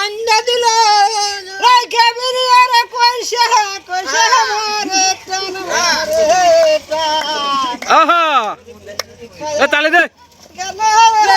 আন্ডা দিল রাইখা বিরিয়ার কইসা কইসা মারে টান মারে টান আহা! এ তালি দে গেল রে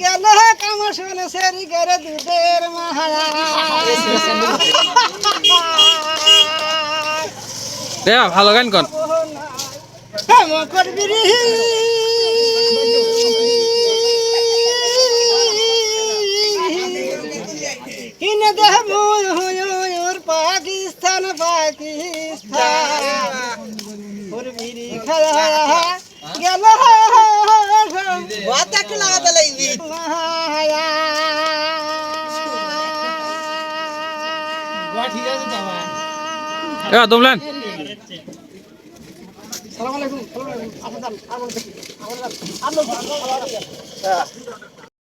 গেল কামার শুনে সেরি করে দুধের মাহারা ভালো গান কন করবি রে কিনে দেহ পাকিস্তান পাকিস্তান ওয়াতাকে লাগাতে লাগবি। দমলেন সালাম আলাইকুম আসসালাম আলাইকুম।